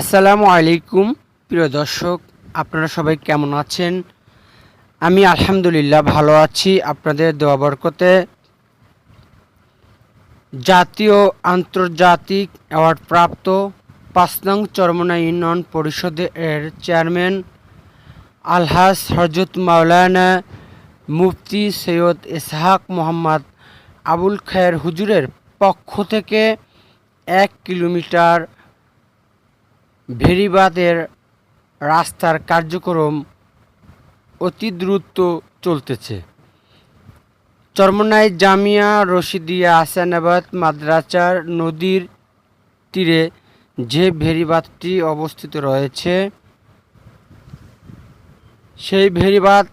আসসালামু আলাইকুম, প্রিয় দর্শক, আপনারা সবাই কেমন আছেন? আমি আলহামদুলিল্লাহ ভালো আছি। আপনাদের দোয়া বরকতে জাতীয় আন্তর্জাতিক অ্যাওয়ার্ড প্রাপ্ত পাঁচ নং চরমনা ইউনিয়ন পরিষদের চেয়ারম্যান আলহাজ হরজত মাওলানা মুফতি সৈয়দ ইসহাক মোহাম্মদ আবুল খায়ের হুজুরের পক্ষ থেকে এক কিলোমিটার ভেরিবাদের রাস্তার কার্যক্রম অতি দ্রুত চলতেছে। চরমনাই জামিয়া রশিদিয়া আসানাবাদ মাদ্রাসার নদীর তীরে যে ভেরিবাদটি অবস্থিত রয়েছে, সেই ভেরিবাদ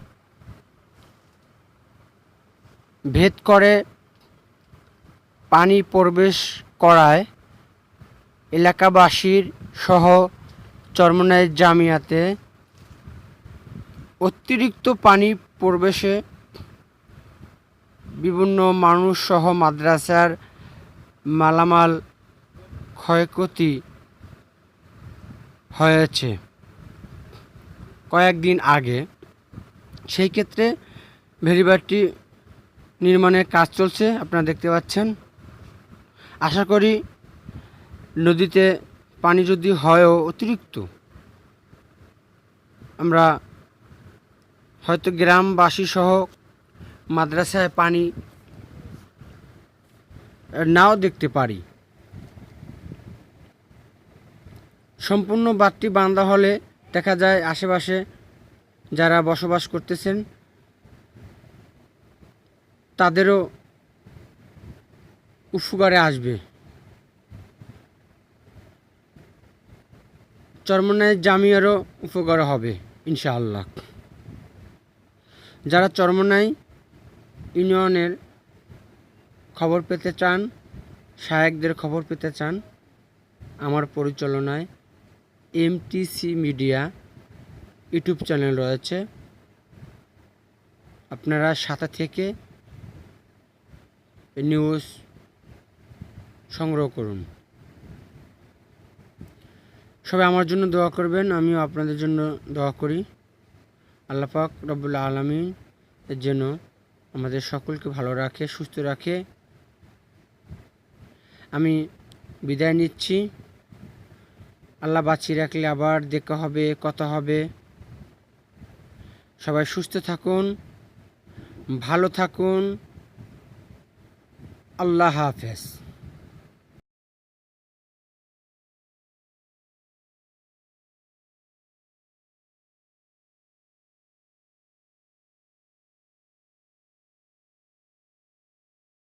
ভেদ করে পানি প্রবেশ করায় এলাকাবাসীর সহ চরমনাই জামিয়াতে অতিরিক্ত পানি প্রবেশে বিভিন্ন মানুষ সহ মাদ্রাসার মালামাল ক্ষয়ক্ষতি হয়েছে। কয়েকদিন আগে সেই ক্ষেত্রে ভেরিবারটি নির্মাণের কাজ চলছে, আপনারা দেখতে পাচ্ছেন। আশা করি নদীতে পানি যদি হয়ও অতিরিক্ত, আমরা হয়তো গ্রামবাসী সহ মাদ্রাসায় পানি নাও দেখতে পারি। সম্পূর্ণ বাঁধটি বাঁধা হলে দেখা যায় আশেপাশে যারা বসবাস করতেছেন, তাদেরও উপকারে আসবে। চরমনায় জামিয়ারও উপকার হবে, ইনশাআল্লাহ। যারা চরমনাই ইউনিয়নের খবর পেতে চান সাহেকদের খবর পেতে চান, আমার পরিচালনায় এমটিসি মিডিয়া ইউটিউব চ্যানেল রয়েছে। আপনারা সাথে থেকে নিউজ সংগ্রহ করুন। সবাই আমার জন্য দোয়া করবেন, আমিও আপনাদের জন্য দোয়া করি। আল্লাহ পাক রব্বুল্লা আলমিন এর জন্য আমাদের সকলকে ভালো রাখে, সুস্থ রাখে। আমি বিদায় নিচ্ছি। আল্লাহ বাঁচিয়ে রাখলে আবার দেখা হবে, কথা হবে। সবাই সুস্থ থাকুন, ভালো থাকুন। আল্লাহ হাফেজ।